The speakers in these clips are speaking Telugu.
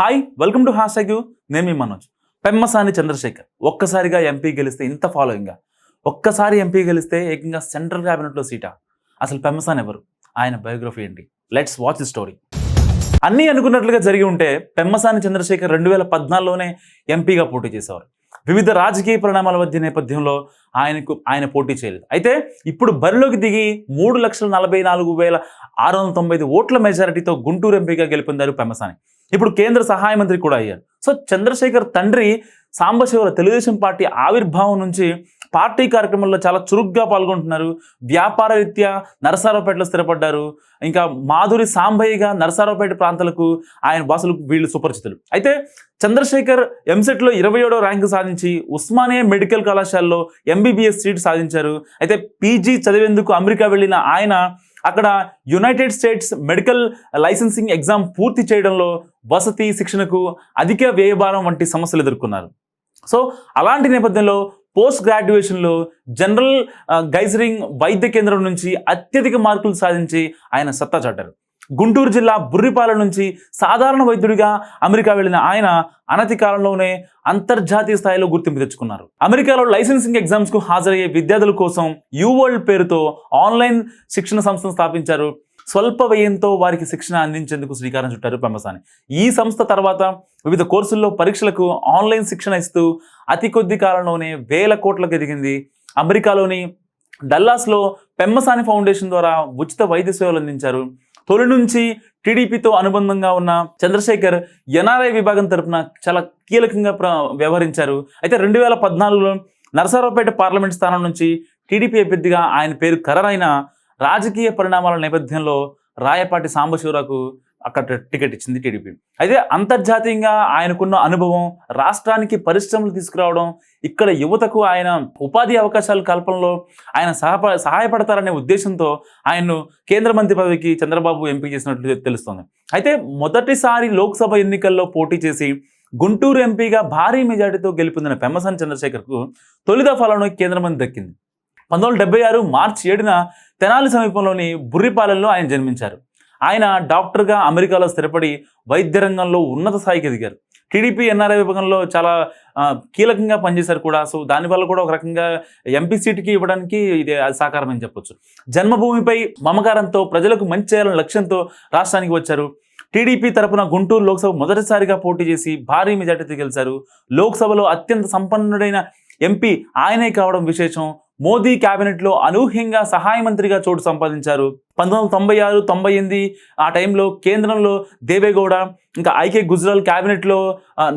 Hi welcome to hash tag నేను మీ మనోజ్. పెమ్మసాని చంద్రశేఖర్. ఒక్కసారిగా ఎంపీ గెలిస్తే ఇంత ఫాలోయింగ్ ఒక్కసారి ఎంపీ గెలిస్తే ఏకంగా సెంట్రల్ క్యాబినెట్లో సీటా అసలు పెమ్మసాని ఎవరు? ఆయన బయోగ్రఫీ ఏంటి? లెట్స్ వాచ్ ది స్టోరీ అన్నీ అనుకున్నట్లుగా జరిగి ఉంటే పెమ్మసాని చంద్రశేఖర్ రెండు వేల పద్నాలుగులోనే ఎంపీగా పోటీ చేసేవారు. వివిధ రాజకీయ పరిణామాల మధ్య నేపథ్యంలో ఆయనకు ఆయన పోటీ చేయలేదు. అయితే ఇప్పుడు బరిలోకి దిగి మూడు లక్షల నలభై నాలుగు వేల ఆరు వందల తొంభై ఐదు ఓట్ల మెజారిటీతో గుంటూరు ఎంపీగా గెలుపొందారు పెమసాని ఇప్పుడు కేంద్ర సహాయ మంత్రి కూడా అయ్యారు. సో చంద్రశేఖర్ తండ్రి సాంబశివర తెలుగుదేశం పార్టీ ఆవిర్భావం నుంచి పార్టీ కార్యక్రమంలో చాలా చురుగ్గా పాల్గొంటున్నారు. వ్యాపార రీత్యా నరసారావుపేటలో స్థిరపడ్డారు. ఇంకా మాధురి సాంబయ్యగా నరసారావుపేట ప్రాంతాలకు ఆయన భాషలకు వీళ్ళు సుపరిచితులు. అయితే చంద్రశేఖర్ ఎంసెట్లో ఇరవై ఏడో ర్యాంకు సాధించి ఉస్మానియా మెడికల్ కళాశాలలో ఎంబీబీఎస్ సీట్ సాధించారు. అయితే పీజీ చదివేందుకు అమెరికా వెళ్ళిన ఆయన అక్కడ United States medical licensing exam పూర్తి చేయడంలో వసతి శిక్షణకు అధిక వ్యయభారం వంటి సమస్యలు ఎదుర్కొన్నారు. సో అలాంటి నేపథ్యంలో పోస్ట్ గ్రాడ్యుయేషన్లో జనరల్ గైజరింగ్ వైద్య కేంద్రం నుంచి అత్యధిక మార్కులు సాధించి ఆయన సత్తా చాటారు. గుంటూరు జిల్లా బుర్రిపాలెం నుంచి సాధారణ వైద్యుడిగా అమెరికా వెళ్ళిన ఆయన అనతి కాలంలోనే అంతర్జాతీయ స్థాయిలో గుర్తింపు తెచ్చుకున్నారు. అమెరికాలో లైసెన్సింగ్ ఎగ్జామ్స్కు హాజరయ్యే విద్యార్థుల కోసం యూ వరల్డ్ పేరుతో ఆన్లైన్ శిక్షణ సంస్థను స్థాపించారు స్వల్ప వ్యయంతో వారికి శిక్షణ అందించేందుకు శ్రీకారం చుట్టారు పెమ్మసాని ఈ సంస్థ తర్వాత వివిధ కోర్సుల్లో పరీక్షలకు ఆన్లైన్ శిక్షణ ఇస్తూ అతి కొద్ది కాలంలోనే వేల కోట్లకు ఎదిగింది. అమెరికాలోని డల్లాస్లో పెమ్మసాని ఫౌండేషన్ ద్వారా ఉచిత వైద్య సేవలు అందించారు. తొలి నుంచి టీడీపీతో అనుబంధంగా ఉన్న చంద్రశేఖర్ ఎన్ఆర్ఐ విభాగం తరపున చాలా కీలకంగా ప్ర వ్యవహరించారు. అయితే రెండు వేల పద్నాలుగులో నరసరావుపేట పార్లమెంట్ స్థానం నుంచి టీడీపీ అభ్యర్థిగా ఆయన పేరు ఖరారైన రాజకీయ పరిణామాల నేపథ్యంలో రాయపాటి సాంబశివరావుకు అక్కడ టికెట్ ఇచ్చింది టీడీపీ. అయితే అంతర్జాతీయంగా ఆయనకున్న అనుభవం రాష్ట్రానికి పరిశ్రమలు తీసుకురావడం ఇక్కడ యువతకు ఆయన ఉపాధి అవకాశాల కల్పనలో ఆయన సహప సహాయపడతారనే ఉద్దేశంతో ఆయన్ను కేంద్ర మంత్రి పదవికి చంద్రబాబు ఎంపిక చేసినట్లు తెలుస్తోంది. అయితే మొదటిసారి లోక్సభ ఎన్నికల్లో పోటీ చేసి గుంటూరు ఎంపీగా భారీ మెజార్టీతో గెలుపొందిన పెమ్మసాని చంద్రశేఖర్కు తొలి దఫాలను కేంద్ర మంత్రి దక్కింది. పంతొమ్మిది వందల డెబ్బై ఆరు మార్చి ఏడున తెనాలి సమీపంలోని బుర్రిపాలెంలో ఆయన జన్మించారు. ఆయన డాక్టర్గా అమెరికాలో స్థిరపడి వైద్య రంగంలో ఉన్నత స్థాయికి ఎదిగారు. టీడీపీ ఎన్ఆర్ఐ విభాగంలో చాలా కీలకంగా పనిచేశారు కూడా. సో దానివల్ల కూడా ఒక రకంగా ఎంపీ సీటుకి ఇవ్వడానికి ఇది సాకారం అని చెప్పొచ్చు. జన్మభూమిపై మమకారంతో ప్రజలకు మంచి చేయాలనే లక్ష్యంతో రాష్ట్రానికి వచ్చారు. టీడీపీ తరపున గుంటూరు లోక్సభ మొదటిసారిగా పోటీ చేసి భారీ మెజార్టీతో గెలిచారు. లోక్సభలో అత్యంత సంపన్నుడైన ఎంపీ ఆయనే కావడం విశేషం. మోదీ కేబినెట్లో అనూహ్యంగా సహాయ మంత్రిగా చోటు సంపాదించారు. పంతొమ్మిది వందల తొంభై ఆరు తొంభై ఎనిమిది ఆ టైంలో కేంద్రంలో దేవేగౌడ ఇంకా ఐకే గుజరాల్ క్యాబినెట్లో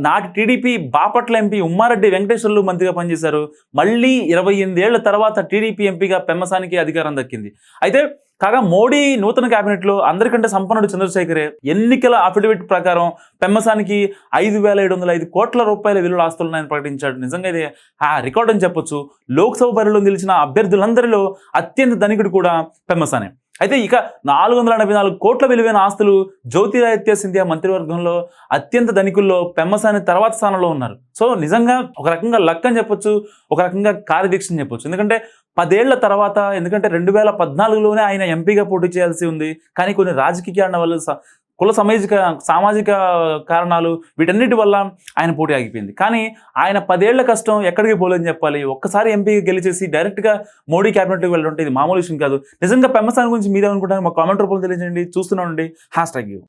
నాటి టీడీపీ బాపట్ల ఎంపీ ఉమ్మారెడ్డి వెంకటేశ్వర్లు మంత్రిగా పనిచేశారు. మళ్ళీ ఇరవై ఎనిమిదేళ్ళ తర్వాత టీడీపీ ఎంపీగా పెమ్మసానికి అధికారం దక్కింది. అయితే కాగా మోడీ నూతన కేబినెట్లో అందరికంటే సంపన్నుడు చంద్రశేఖరే ఎన్నికల అఫిడవిట్ ప్రకారం పెమ్మసానికి ఐదు వేల ఏడు వందల ఐదు కోట్ల రూపాయల విలువ ఆస్తులను ప్రకటించాడు. నిజంగా ఇది ఆ రికార్డ్ అని చెప్పొచ్చు. లోక్సభ బరిలో నిలిచిన అభ్యర్థులందరిలో అత్యంత ధనికుడు కూడా పెమ్మసానే. అయితే ఇక నాలుగు వందల ఎనభై నాలుగు కోట్ల విలువైన ఆస్తులు జ్యోతిరాదిత్య సింధియా మంత్రివర్గంలో అత్యంత ధనికుల్లో పెమ్మసాని తర్వాత స్థానంలో ఉన్నారు. సో నిజంగా ఒక రకంగా లక్ అని చెప్పొచ్చు ఒక రకంగా కార్యదీక్ష అని చెప్పొచ్చు. ఎందుకంటే పదేళ్ళ తర్వాత ఎందుకంటే రెండు వేల పద్నాలుగులోనే ఆయన ఎంపీగా పోటీ చేయాల్సి ఉంది. కానీ కొన్ని రాజకీయ కారణాల వల్ల స- కుల సామాజిక సామాజిక కారణాలు వీటన్నిటి వల్ల ఆయన పోటీ ఆగిపోయింది. కానీ ఆయన పదేళ్ళ కష్టం ఎక్కడికి పోలేదని చెప్పాలి. ఒక్కసారి ఎంపీగా గెలిచేసి డైరెక్ట్గా మోడీ క్యాబినెట్కి వెళ్ళడం ఇది మామూలు విషయం కాదు. నిజంగా పెమ్మసాని గురించి మీరేమనుకుంటారు మా కామెంట్ రూపంలో తెలియజేయండి. అండి హ్యాష్ ట్యాగ్ యూ.